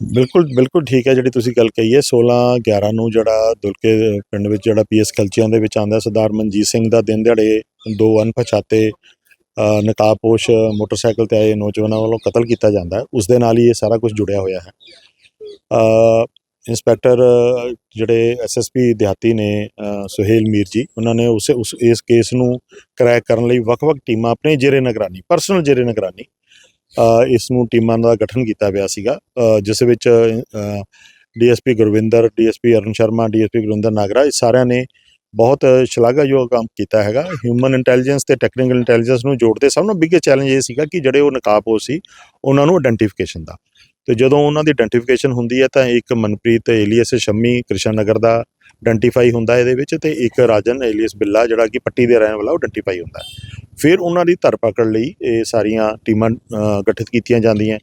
ਬਿਲਕੁਲ ਬਿਲਕੁਲ ਠੀਕ ਹੈ ਜਿਹੜੀ ਤੁਸੀਂ ਗੱਲ ਕਹੀ ਹੈ। 16 11 ਨੂੰ ਜਿਹੜਾ ਦੁਲਕੇ ਪਿੰਡ ਵਿੱਚ ਜਿਹੜਾ ਪੀਐਸ ਕਲਚੀਆਂ ਦੇ ਵਿੱਚ ਆਂਦਾ ਸਰਦਾਰ ਮਨਜੀਤ ਸਿੰਘ ਦਾ ਦਿਨ ਦਿਹਾੜੇ ਦੋ ਅਣਪਛਾਤੇ ਅ, ਨਕਾਬਪੋਸ਼ ਮੋਟਰਸਾਈਕਲ ਤੇ ਆਏ ਨੌਜਵਾਨਾਂ ਵੱਲੋਂ ਕਤਲ ਕੀਤਾ ਜਾਂਦਾ ਹੈ। ਉਸ ਦੇ ਨਾਲ ਹੀ ਇਹ ਸਾਰਾ ਕੁਝ ਜੁੜਿਆ ਹੋਇਆ ਹੈ। ਅ, ਇੰਸਪੈਕਟਰ ਅ, ਜਿਹੜੇ ਐਸਐਸਪੀ ਦਿਹਾਤੀ ਨੇ ਸੁਹੇਲ ਮੀਰ ਜੀ ਉਹਨਾਂ ਨੇ ਉਸ ਉਸ ਇਸ ਕੇਸ ਨੂੰ ਕਰੈਕ ਕਰਨ ਲਈ ਵੱਖ-ਵੱਖ ਟੀਮਾਂ ਆਪਣੇ ਜੇਰੇ ਨਿਗਰਾਨੀ ਪਰਸਨਲ ਜੇਰੇ ਨਿਗਰਾਨੀ ਇਸ ਨੂੰ ਟੀਮਾਂ ਦਾ ਗਠਨ ਕੀਤਾ ਪਿਆ ਸੀਗਾ ਜਿਸ ਵਿੱਚ DSP Gurvinder, DSP Arun Sharma, DSP Gurinder Nagra, ਇਹ ਸਾਰਿਆਂ ਨੇ ਬਹੁਤ ਸ਼ਲਾਘਾਯੋਗ ਕੰਮ ਕੀਤਾ ਹੈਗਾ। ਹਿਊਮਨ ਇੰਟੈਲੀਜੈਂਸ ਤੇ ਟੈਕਨੀਕਲ ਇੰਟੈਲੀਜੈਂਸ ਨੂੰ ਜੋੜਦੇ ਸਭ ਨੂੰ ਬਿగ్గੇਸਟ ਚੈਲੰਜ ਇਹ ਸੀਗਾ ਕਿ ਜਿਹੜੇ ਉਹ ਨਕਾਬ ਹੋ ਸੀ, ਉਹਨਾਂ ਨੂੰ ਆਇਡੈਂਟੀਫਿਕੇਸ਼ਨ ਦਾ। ਤੇ ਜਦੋਂ ਉਹਨਾਂ ਦੀ ਆਇਡੈਂਟੀਫਿਕੇਸ਼ਨ ਹੁੰਦੀ ਹੈ ਤਾਂ ਇੱਕ ਮਨਪ੍ਰੀਤ, ਏਲੀਅਸ ਸ਼ੰਮੀ ਕ੍ਰਿਸ਼ਨ ਨਗਰ ਦਾ ਆਇਡੈਂਟੀਫਾਈ ਹੁੰਦਾ ਇਹਦੇ ਵਿੱਚ ਤੇ ਇੱਕ ਰਾਜਨ, ਏਲੀਅਸ ਬਿੱਲਾ ਜਿਹੜਾ ਕਿ ਪੱਟੀ ਦੇ ਰਹਿਣ ਵਾਲਾ ਉਹ ਆਇਡੈਂਟੀਫਾਈ ਹੁੰਦਾ ਫਿਰ ਉਹਨਾਂ ਦੀ ਧਰਪਕੜ ਲਈ ਇਹ ਸਾਰੀਆਂ ਟੀਮਾਂ ਗਠਿਤ ਕੀਤੀਆਂ ਜਾਂਦੀਆਂ।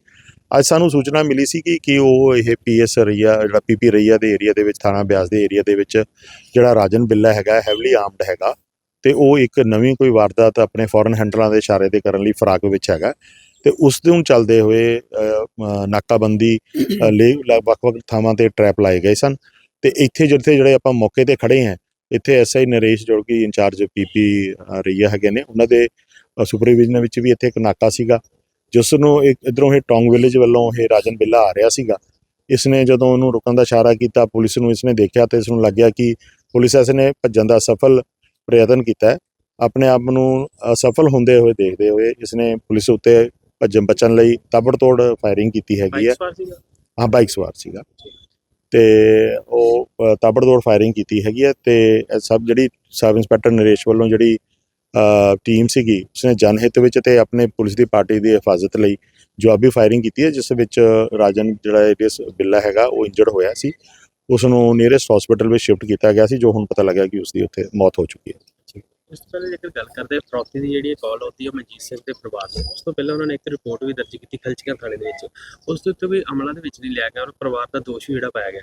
ਅੱਜ ਸਾਨੂੰ ਸੂਚਨਾ ਮਿਲੀ ਸੀ ਕਿ ਕਿ ਉਹ ਇਹ ਪੀਐਸ ਰਈਆ, ਜਿਹੜਾ ਪੀਪੀ ਰਈਆ ਦੇ ਏਰੀਆ ਦੇ ਵਿੱਚ, ਥਾਣਾ ਬਿਆਸ ਦੇ ਏਰੀਆ ਦੇ ਵਿੱਚ, ਜਿਹੜਾ ਰਾਜਨ ਬਿੱਲਾ ਹੈਗਾ ਹੈਵਲੀ ਆਰਮਡ ਹੈਗਾ, ਤੇ ਉਹ ਇੱਕ ਨਵੀਂ ਕੋਈ ਵਾਰਦਾਤ ਆਪਣੇ ਫੋਰਨ ਹੈਂਡਲਾਂ ਦੇ ਇਸ਼ਾਰੇ ਤੇ ਕਰਨ ਲਈ ਫਰਾਕ ਵਿੱਚ ਹੈਗਾ। ਤੇ ਉਸ ਦੇ ਨੂੰ ਚੱਲਦੇ ਹੋਏ ਨਾਕਾਬੰਦੀ ਲਈ ਲ- ਵੱਖ-ਵੱਖ ਥਾਵਾਂ ਤੇ ਟਰੈਪ ਲਾਏ ਗਏ ਸਨ। ਤੇ ਇੱਥੇ ਜਿੱਥੇ ਜਿਹੜੇ ਆਪਾਂ ਮੌਕੇ ਤੇ ਖੜੇ ਹਾਂ ਇੱਥੇ ਐਸਆਈ ਨਰੇਸ਼ ਜੋ ਕਿ ਇੰਚਾਰਜ ਪੀਪੀ ਰਈਆ ਹੈਗੇ ਨੇ ਉਹਨਾਂ ਦੇ ਸੁਪਰਵਾਈਜ਼ਨ ਵਿੱਚ ਵੀ ਇੱਥੇ ਇੱਕ ਨਾਕਾ ਸੀਗਾ ਜਿਸ ਨੂੰ ਇਧਰੋਂ ਇਹ ਟੌਂਗ ਵਿਲੇਜ ਵੱਲੋਂ ਇਹ ਰਾਜਨ ਬਿੱਲਾ ਆ ਰਿਹਾ ਸੀਗਾ। ਇਸ ਨੇ ਜਦੋਂ ਉਹਨੂੰ ਰੁਕਣ ਦਾ ਇਸ਼ਾਰਾ ਕੀਤਾ ਪੁਲਿਸ ਨੂੰ ਇਸ ਨੇ ਦੇਖਿਆ ਤੇ ਇਸ ਨੂੰ ਲੱਗਿਆ ਕਿ ਪੁਲਿਸ ਇਸ ਨੇ ਭੱਜਣ ਦਾ ਸਫਲ ਪ੍ਰਯਤਨ ਕੀਤਾ ਹੈ। ਆਪਣੇ ਆਪ ਨੂੰ ਅਸਫਲ ਹੁੰਦੇ ਹੋਏ ਦੇਖਦੇ ਹੋਏ ਇਸ ਨੇ ਪੁਲਿਸ ਉੱਤੇ ਭੱਜਣ ਬਚਣ ਲਈ ਤਾਬੜਤੋੜ ਫਾਇਰਿੰਗ ਕੀਤੀ ਹੈਗੀ ਹੈ। ਹਾਂ ਬਾਈਕ ਸਵਾਰ ਸੀਗਾ। ਤੇ ਉਹ ਅ, ਤਾਬੜਤੋੜ ਫਾਇਰਿੰਗ ਕੀਤੀ ਹੈਗੀ ਹੈ ਤੇ ਸਭ ਜਿਹੜੀ ਸਬ ਇੰਸਪੈਕਟਰ ਨਰੇਸ਼ ਵੱਲੋਂ ਜਿਹੜੀ ਟੀਮ ਸੀਗੀ ਉਸਨੇ ਜਨਹਿਤ ਵਿੱਚ ਤੇ ਆਪਣੇ ਪੁਲਿਸ ਦੀ ਪਾਰਟੀ ਦੀ ਹਿਫਾਜ਼ਤ ਲਈ ਜਵਾਬੀ ਫਾਇਰਿੰਗ ਕੀਤੀ ਹੈ ਜਿਸ ਵਿੱਚ ਰਾਜਨ ਜਿਹੜਾ ਏਡੀਐਸ ਬਿੱਲਾ ਹੈਗਾ ਉਹ ਇੰਜਰਡ ਹੋਇਆ ਸੀ। ਉਸ ਨੂੰ ਨੀਅਰੈਸਟ ਹਸਪੀਟਲ ਵਿੱਚ ਸ਼ਿਫਟ ਕੀਤਾ ਗਿਆ ਸੀ ਜੋ ਹੁਣ ਪਤਾ ਲੱਗਿਆ ਕਿ ਉਸ ਦੀ ਉੱਥੇ ਮੌਤ ਹੋ ਚੁੱਕੀ ਹੈ। ਇਸ ਤੋਂ ਪਹਿਲਾਂ ਜੇਕਰ ਗੱਲ ਕਰਦੇ ਫਰੋਤੀ ਦੀ ਜਿਹੜੀ ਕਾਲ ਆਉਂਦੀ ਹੈ ਮਨਜੀਤ ਸਿੰਘ ਦੇ ਪਰਿਵਾਰ ਨੂੰ ਉਸ ਤੋਂ ਪਹਿਲਾਂ ਉਹਨਾਂ ਨੇ ਇੱਕ ਰਿਪੋਰਟ ਵੀ ਦਰਜ ਕੀਤੀ ਖਲਚੀਆਂ ਥਾਣੇ ਦੇ ਵਿੱਚ। ਉਸ ਦੇ ਉੱਤੇ ਵੀ ਅਮਲਾਂ ਦੇ ਵਿੱਚ ਨਹੀਂ ਲਿਆ ਗਿਆ ਔਰ ਪਰਿਵਾਰ ਦਾ ਦੋਸ਼ ਵੀ ਜਿਹੜਾ ਪਾਇਆ ਗਿਆ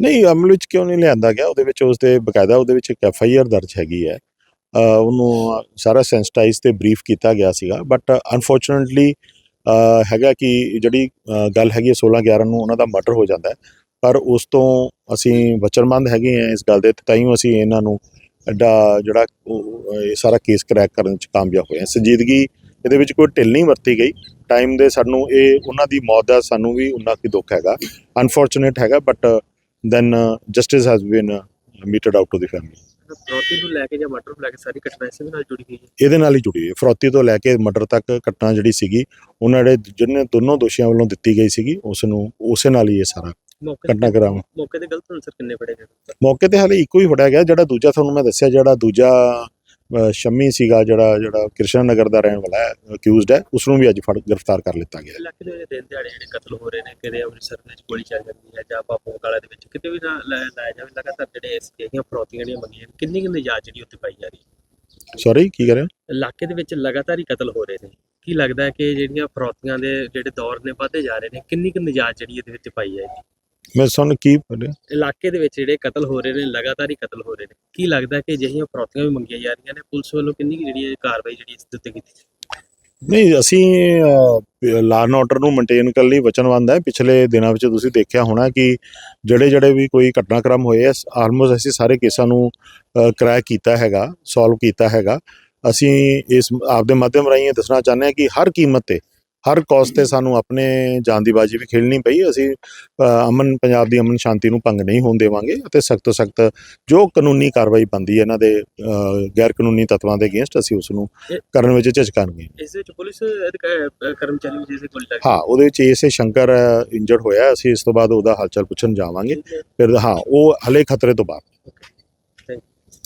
ਨਹੀਂ, ਅਮਲ ਵਿੱਚ ਕਿਉਂ ਨਹੀਂ ਲਿਆਂਦਾ ਗਿਆ? ਉਹਦੇ ਵਿੱਚ ਉਸ ਦੇ ਬਕਾਇਦਾ ਉਹਦੇ ਵਿੱਚ ਇੱਕ ਐਫ ਆਈ ਆਰ ਦਰਜ ਹੈਗੀ ਹੈ। ਉਹਨੂੰ ਸਾਰਾ ਸੈਂਸਿਟਾਈਜ਼ ਤੇ ਬਰੀਫ ਕੀਤਾ ਗਿਆ ਸੀਗਾ। ਬਟ ਅਨਫੋਰਚੂਨਟਲੀ ਹੈਗਾ ਕਿ ਜਿਹੜੀ ਗੱਲ ਹੈਗੀ ਹੈ 16 11 ਨੂੰ ਉਹਨਾਂ ਦਾ ਮਰਡਰ ਹੋ ਜਾਂਦਾ ਪਰ ਉਸ ਤੋਂ ਅਸੀਂ ਵਚਨਬੰਦ ਹੈਗੇ ਆ ਇਸ ਗੱਲ ਦੇ, ਤੇ ਤਾਈਓ ਅਸੀਂ ਇਹਨਾਂ ਨੂੰ ਐਡਾ ਜਿਹੜਾ ਇਹ ਸਾਰਾ ਕੇਸ ਕਰੈਕ ਕਰਨ ਚ ਕਾਮਯਾਬ ਹੋਏ ਹਾਂ ਸੰਜੀਦਗੀ ਇਹਦੇ ਵਿੱਚ ਕੋਈ ਢਿੱਲ ਨਹੀਂ ਵਰਤੀ ਗਈ। ਟਾਈਮ ਦੇ ਸਾਨੂੰ ਇਹ ਉਹਨਾਂ ਦੀ ਮੌਤ ਦਾ ਸਾਨੂੰ ਵੀ ਉਨਾ ਕੀ ਦੁੱਖ ਹੈਗਾ। ਅਨਫੋਰਚੂਨੇਟ ਹੈਗਾ but justice has been uh, meted out to the family ਫਰੋਤੀ ਨੂੰ ਲੈ ਕੇ ਜਾਂ ਮਰਡਰ ਨੂੰ ਲੈ ਕੇ ਸਾਰੀ ਘਟਨਾ ਇਸੇ ਦੇ ਨਾਲ ਜੁੜੀ ਹੋਈ ਹੈ? ਇਹਦੇ ਨਾਲ ਹੀ ਜੁੜੀ ਹੈ। ਫਰੋਤੀ ਤੋਂ ਲੈ ਕੇ ਮਰਡਰ ਤੱਕ ਘਟਨਾ ਜਿਹੜੀ ਸੀਗੀ ਉਹਨਾਂ ਦੇ ਜਿਹਨੇ ਦੋਨੋਂ ਦੋਸ਼ੀਆਂ ਵੱਲੋਂ ਦਿੱਤੀ ਗਈ ਸੀਗੀ ਉਸ ਨੂੰ ਉਸੇ ਨਾਲ ਹੀ ਇਹ ਸਾਰਾ ਮੌਕੇ ਘਟਨਾ ਕਰਾਮ ਮੌਕੇ ਤੇ ਗਲਤ ਅਨਸਰ ਕਿੰਨੇ ਫੜੇ ਗਏ? ਮੌਕੇ ਤੇ ਹਾਲੇ ਇੱਕੋ ਹੀ ਫੜਿਆ ਗਿਆ ਜਿਹੜਾ ਦੂਜਾ ਤੁਹਾਨੂੰ ਮੈਂ ਦੱਸਿਆ ਜਿਹੜਾ ਦੂਜਾ ਸ਼ੰਮੀ ਸੀਗਾ ਜਿਹੜਾ ਜਿਹੜਾ ਕ੍ਰਿਸ਼ਨ ਨਗਰ ਦਾ ਰਹਿਣ ਵਾਲਾ ਹੈ ਅਕਿਊਜ਼ਡ ਹੈ ਉਸ ਨੂੰ ਵੀ ਅੱਜ ਫੜ ਗ੍ਰਿਫਤਾਰ ਕਰ ਲਿੱਤਾ ਗਿਆ ਇਲਾਕੇ ਦੇ ਦਿਨ ਦਿਹਾੜੇ ਜਿਹੜੇ ਕਤਲ ਹੋ ਰਹੇ ਨੇ ਕਿਤੇ ਅੰਮ੍ਰਿਤਸਰ ਦੇ ਵਿੱਚ ਗੋਲੀ ਚੱਲ ਜਾਂਦੀ ਹੈ ਜਾਂ ਪਾਪੋ ਕਾਲਾ ਦੇ ਵਿੱਚ ਕਿਤੇ ਵੀ ਨਾ ਲੈ- ਲਾਇਆ ਜਾਵੇ ਲਗਾਤਾਰ ਜਿਹੜੇ ਇਸ ਜਿਹੜੀਆਂ ਫਰੋਤੀਆਂ ਜਿਹੜੀਆਂ ਮੰਗੀਆਂ ਕਿੰਨੀ ਕਿੰਨੀ ਨਜਾਇਜ਼ ਜਿਹੜੀ ਉੱਤੇ ਪਾਈ ਜਾ ਰਹੀ ਹੈ? ਸੌਰੀ ਕੀ ਕਰ ਰਹੇ ਹੋ? ਇਲਾਕੇ ਦੇ ਵਿੱਚ ਲਗਾਤਾਰ ਹੀ ਕਤਲ ਹੋ ਰਹੇ ਨੇ। ਕੀ ਲੱਗਦਾ ਹੈ ਕਿ ਜਿਹੜੀਆਂ ਫਰੋਤੀਆਂ ਦੇ ਜਿਹੜੇ ਦੌਰ ਨੇ ਵਧਦੇ ਜਾ ਰਹੇ ਨੇ ਕਿੰਨੀ ਕੁ ਨਜਾਇਜ਼ ਜਿਹੜੀ ਇਹਦੇ ਵਿੱਚ ਪਾਈ ਜਾਏਗੀ ਮੈਂ ਤੁਹਾਨੂੰ ਕੀ ਬੋਲਿਆ? ਇਲਾਕੇ ਦੇ ਵਿੱਚ ਜਿਹੜੇ ਕਤਲ ਹੋ ਰਹੇ ਨੇ ਲਗਾਤਾਰ ਹੀ ਕਤਲ ਹੋ ਰਹੇ ਨੇ ਕੀ ਲੱਗਦਾ ਕਿ ਅਜਿਹੀਆਂ ਫਰੋਤੀਆਂ ਵੀ ਮੰਗੀਆਂ ਜਾ ਰਹੀਆਂ ਨੇ? ਪੁਲਿਸ ਵੱਲੋਂ ਕਿੰਨੀ ਕੁ ਜਿਹੜੀ ਇਹ ਕਾਰਵਾਈ ਜਿਹੜੀ ਇਸ ਦੇ ਉੱਤੇ ਕੀਤੀ? ਨਹੀਂ ਅਸੀਂ ਲਾਅ ਐਂਡ ਆਰਡਰ ਨੂੰ ਮੇਨਟੇਨ ਕਰਨ ਲਈ ਵਚਨਬੰਦ ਹੈ। ਪਿਛਲੇ ਦਿਨਾਂ ਵਿੱਚ ਤੁਸੀਂ ਦੇਖਿਆ ਹੋਣਾ ਕਿ ਜਿਹੜੇ ਜਿਹੜੇ ਵੀ ਕੋਈ ਘਟਨਾਕ੍ਰਮ ਹੋਏ ਆ ਆਲਮੋਸਟ ਅਸੀਂ ਸਾਰੇ ਕੇਸਾਂ ਨੂੰ ਕਰੈਕ ਕੀਤਾ ਹੈਗਾ ਸੋਲਵ ਕੀਤਾ ਹੈਗਾ। ਅਸੀਂ ਇਸ ਆਪਦੇ ਮਾਧਿਅਮ ਰਾਹੀਂ ਇਹ ਦੱਸਣਾ ਚਾਹੁੰਦੇ ਹਾਂ ਕਿ ਹਰ ਕੀਮਤ ਤੇ ਹਰ ਕਾਸਟ ਤੇ ਸਾਨੂੰ ਆਪਣੇ ਜਾਨ ਦੀ ਬਾਜੀ ਵੀ ਖੇਲਣੀ ਪਈ। ਅਸੀਂ ਅਮਨ ਪੰਜਾਬ ਦੀ ਅਮਨ ਸ਼ਾਂਤੀ ਨੂੰ ਭੰਗ ਨਹੀਂ ਹੋਣ ਦੇਵਾਂਗੇ ਅਤੇ ਸਖਤ ਤੋਂ ਸਖਤ ਜੋ ਕਾਨੂੰਨੀ ਕਾਰਵਾਈ ਬੰਦੀ ਹੈ ਇਹਨਾਂ ਦੇ ਗੈਰ ਕਾਨੂੰਨੀ ਤੱਤਵਾਂ ਦੇ ਅਗੇਂਸਟ ਅਸੀਂ ਉਸ ਨੂੰ ਕਰਨ ਵਿੱਚ ਝਿਜਕਾਂਗੇ। ਇਸ ਵਿੱਚ ਪੁਲਿਸ ਕਰਮਚਾਰੀ ਵੀ ਜਿਸੇ ਲੱਗੀ। ਹਾਂ ਉਹਦੇ ਵਿੱਚ ਇਸੇ ਸ਼ੰਕਰ ਇੰਜਰਡ ਹੋਇਆ। ਅਸੀਂ ਇਸ ਤੋਂ ਬਾਅਦ ਉਹਦਾ ਹਾਲਚਾਲ ਪੁੱਛਣ ਜਾਵਾਂਗੇ। ਫਿਰ ਹਾਂ ਉਹ ਹਲੇ ਖਤਰੇ ਤੋਂ ਬਾਹਰ।